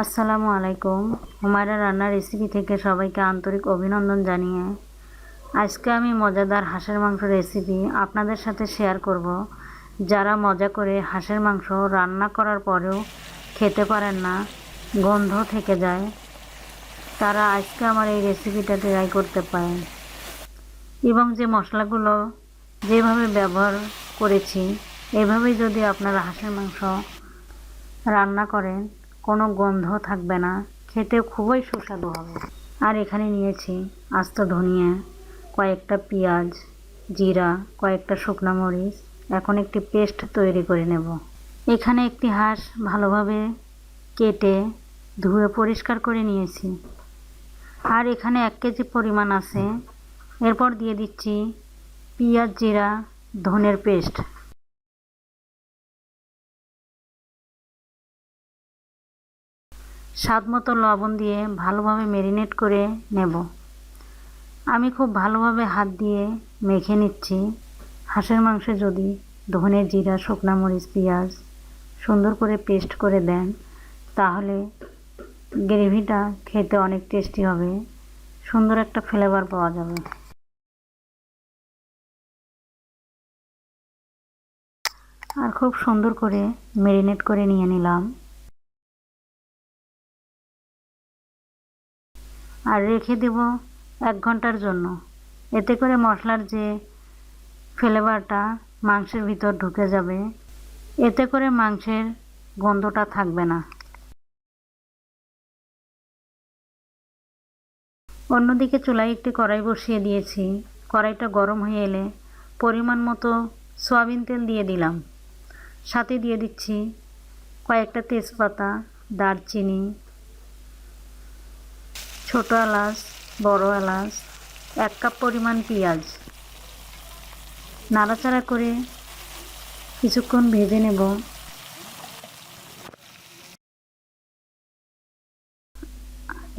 আসসালামু আলাইকুম। হুমায়রা রান্নার রেসিপি থেকে সবাইকে আন্তরিক অভিনন্দন জানিয়ে আজকে আমি মজাদার হাঁসের মাংস রেসিপি আপনাদের সাথে শেয়ার করব। যারা মজা করে হাঁসের মাংস রান্না করার পরেও খেতে পারেন না, গন্ধ থেকে যায়, তারা আজকে আমার এই রেসিপিটা ট্রাই করতে পারেন। এবং যে মশলাগুলো যেভাবে ব্যবহার করেছি, এভাবেই যদি আপনারা হাঁসের মাংস রান্না করেন কোনো গন্ধ থাকবে না, খেতে খুবই সুস্বাদু হবে। আর এখানে নিয়েছি আস্ত ধনিয়া, কয়েকটা পেঁয়াজ, জিরা, কয়েকটা শুকনো মরিচ। এখন একটি পেস্ট তৈরি করে নেব। এখানে একটি হাঁস ভালোভাবে কেটে ধুয়ে পরিষ্কার করে নিয়েছি। আর এখানে এক কেজি পরিমাণ আছে। এরপর দিয়ে দিচ্ছি পেঁয়াজ, জিরা, ধনের পেস্ট। স্বাদ মতো লবণ দিয়ে ভালোভাবে ম্যারিনেট করে নেব। আমি খুব ভালোভাবে হাত দিয়ে মেখে নিচ্ছি। হাঁসের মাংসে যদি ধনে জিরা, শুকনা মরিচ, পেঁয়াজ সুন্দর করে পেস্ট করে দেন, তাহলে গ্রেভিটা খেতে অনেক টেস্টি হবে। সুন্দর একটা ফ্লেভার পাওয়া যাবে। আর খুব সুন্দর করে ম্যারিনেট করে নিয়ে নিলাম। আর রেখে দেব এক ঘণ্টার জন্য। এতে করে মশলার যে ফ্লেভারটা মাংসের ভিতর ঢুকে যাবে, এতে করে মাংসের গন্ধটা থাকবে না। অন্যদিকে চুলায় একটি কড়াই বসিয়ে দিয়েছি। কড়াইটা গরম হয়ে এলে পরিমাণ মতো সয়াবিন তেল দিয়ে দিলাম। সাথে দিয়ে দিচ্ছি কয়েকটা তেজপাতা, দারচিনি ছোট এলাচ, বড় এলাচ, এক কাপ পরিমাণ পেঁয়াজ। নাড়াচাড়া করে কিছুক্ষণ ভেজে নেব।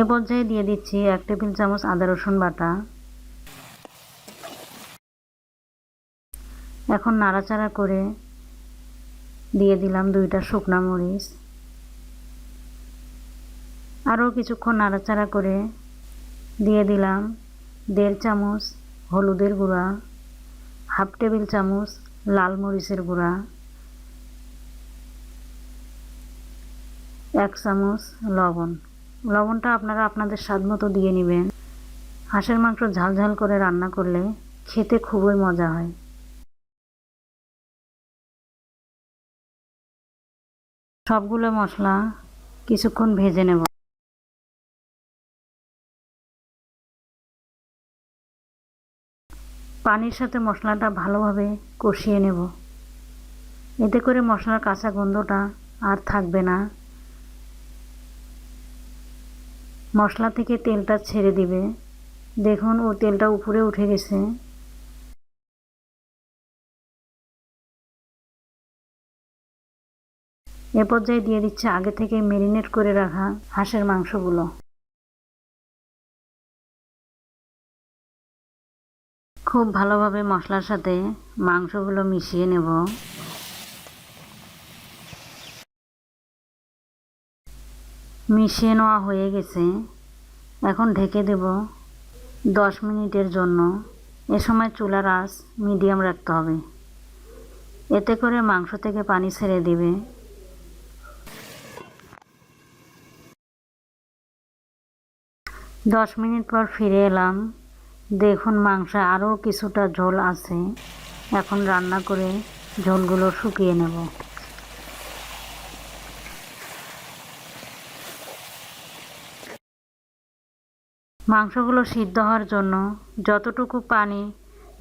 এ পর্যায়ে দিয়ে দিচ্ছি এক টেবিল চামচ আদা রসুন বাটা। এখন নাড়াচাড়া করে দিয়ে দিলাম দুইটা শুকনা মরিচ। আরও কিছুক্ষণ নাড়াচাড়া করে দিয়ে দিলাম। দেড় চামচ হলুদের গুঁড়া, হাফ টেবিল চামচ লাল মরিচের গুঁড়া, এক চামচ লবণ। লবণটা আপনারা আপনাদের স্বাদ মতো দিয়ে নেবেন। হাঁসের মাংস ঝাল ঝাল করে রান্না করলে খেতে খুবই মজা হয়। সবগুলো মশলা কিছুক্ষণ ভেজে নেব। পানির সাথে মশলাটা ভালোভাবে কষিয়ে নেব। এতে করে মশলার কাঁচা গন্ধটা আর থাকবে না। মশলা থেকে তেলটা ছেড়ে দিবে। দেখুন, ও তেলটা উপরে উঠে গেছে। এ পর্যায়ে দিয়ে দিচ্ছে আগে থেকে মেরিনেট করে রাখা হাঁসের মাংসগুলো। খুব ভালোভাবে মশলার সাথে মাংসগুলো মিশিয়ে নেব। মিশিয়ে নেওয়া হয়ে গেছে। এখন ঢেকে দেব দশ মিনিটের জন্য। এ সময় চুলার আঁচ মিডিয়াম রাখতে হবে। এতে করে মাংস থেকে পানি ছেড়ে দিবে। দশ মিনিট পর ফিরে এলাম। দেখুন মাংসে আরও কিছুটা ঝোল আছে। এখন রান্না করে ঝোলগুলো শুকিয়ে নেব। মাংসগুলো সিদ্ধ হওয়ার জন্য যতটুকু পানি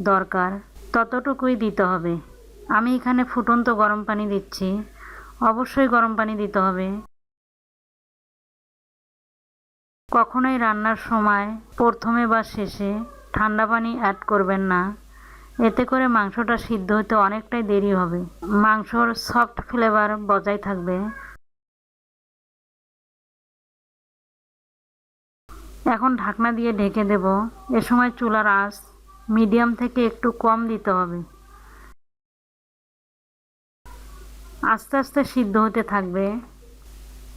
দরকার ততটুকুই দিতে হবে। আমি এখানে ফুটন্ত গরম পানি দিচ্ছি। অবশ্যই গরম পানি দিতে হবে। কখনোই রান্নার সময় প্রথমে বা শেষে ঠান্ডা পানি অ্যাড করবেন না। এতে করে মাংসটা সিদ্ধ হতে অনেকটাই দেরি হবে। মাংসর সফট ফ্লেভার বজায় থাকবে। এখন ঢাকনা দিয়ে ঢেকে দেব। এ সময় চুলার আঁচ মিডিয়াম থেকে একটু কম দিতে হবে। আস্তে আস্তে সিদ্ধ হতে থাকবে।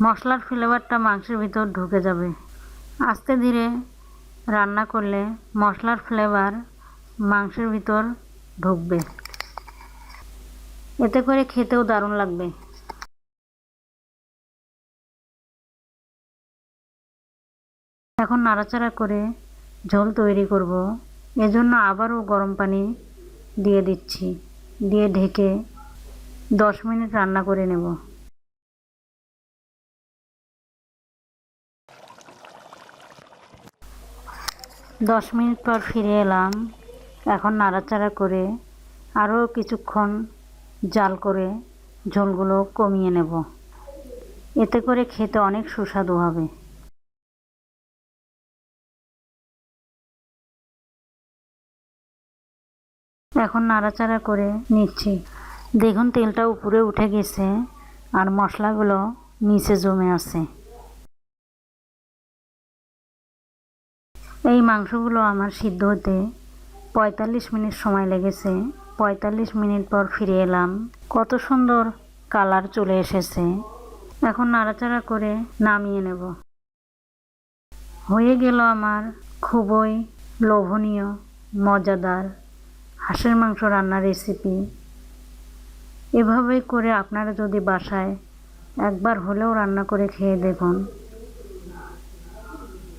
মশলার ফ্লেভারটা মাংসের ভিতর ঢুকে যাবে। আস্তে ধীরে রান্না করলে মশলার ফ্লেভার মাংসের ভিতর ঢুকবে। এতে করে খেতেও দারুণ লাগবে। এখন নাড়াচাড়া করে ঝোল তৈরি করব। এজন্য আবারও গরম পানি দিয়ে দিচ্ছি। দিয়ে ঢেকে দশ মিনিট রান্না করে নেব। দশ মিনিট পর ফিরে এলাম। এখন নাড়াচাড়া করে আরও কিছুক্ষণ জাল করে ঝোলগুলো কমিয়ে নেব। এতে করে খেতে অনেক সুস্বাদু হবে। এখন নাড়াচাড়া করে নিচ্ছি। দেখুন, তেলটা উপরে উঠে গেছে আর মশলাগুলো নিচে জমে আছে। এই মাংসগুলো আমার সিদ্ধ হতে পঁয়তাল্লিশ মিনিট সময় লেগেছে। পঁয়তাল্লিশ মিনিট পর ফিরে এলাম। কত সুন্দর কালার চলে এসেছে। এখন নাড়াচাড়া করে নামিয়ে নেব। হয়ে গেল আমার খুবই লোভনীয়, মজাদার হাঁসের মাংস রান্নার রেসিপি এভাবেই করে আপনারা যদি বাসায় একবার হলেও রান্না করে খেয়ে দেখুন।